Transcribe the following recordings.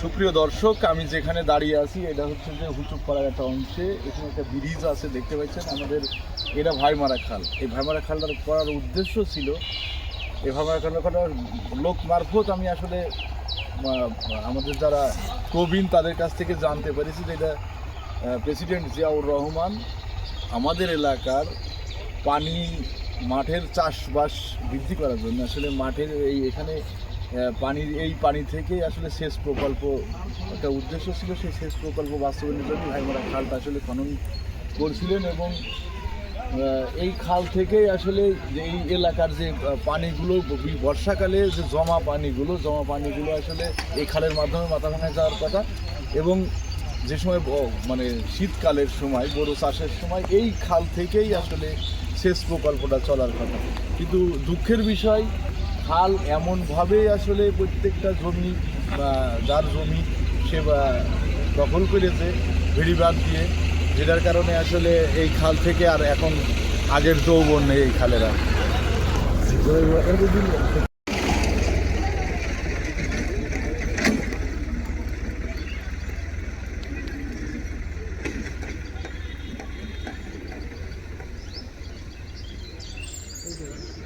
সুপ্রিয় দর্শক, আমি যেখানে দাঁড়িয়ে আছি, এটা হচ্ছে যে হুচুপ পাড়ার একটা অংশে। এখানে একটা ব্রিজ আছে, দেখতে পাচ্ছেন? আমাদের এটা ভাইমারা খাল। এই ভাইমারা খালটার করার উদ্দেশ্য ছিল এই ভাইমারা খালটা লোক মারফত আমি আসলে আমাদের যারা প্রবীণ, তাদের কাছ থেকে জানতে পেরেছি যে এটা প্রেসিডেন্ট জিয়াউর রহমান আমাদের এলাকার পানি, মাঠের চাষবাস বৃদ্ধি করার জন্য। আসলে মাঠের এই এখানে পানির, এই পানি থেকে আসলে সেচ প্রকল্প, একটা উদ্দেশ্য ছিল সেই সেচ প্রকল্প বাস্তবায়নের জন্য ভাইমারা খালটা আসলে খনন করছিলেন এবং এই খাল থেকেই আসলে যে এই এলাকার যে পানিগুলো বর্ষাকালে যে জমা পানিগুলো জমা পানিগুলো আসলে এই খালের মাধ্যমে মাথা ভাঙায় যাওয়ার কথা এবং যে সময় মানে শীতকালের সময় বড় চাষের সময় এই খাল থেকেই আসলে সেচ প্রকল্পটা চলার কথা। কিন্তু দুঃখের বিষয় খাল এমনভাবেই আসলে প্রত্যেকটা জমি বা যার জমি সে দখল করেছে ভেড়িবাদ দিয়ে, যেটার কারণে আসলে এই খাল থেকে আর এখন আগের যৌবন নেই এই খালের Thank you.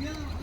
Yeah.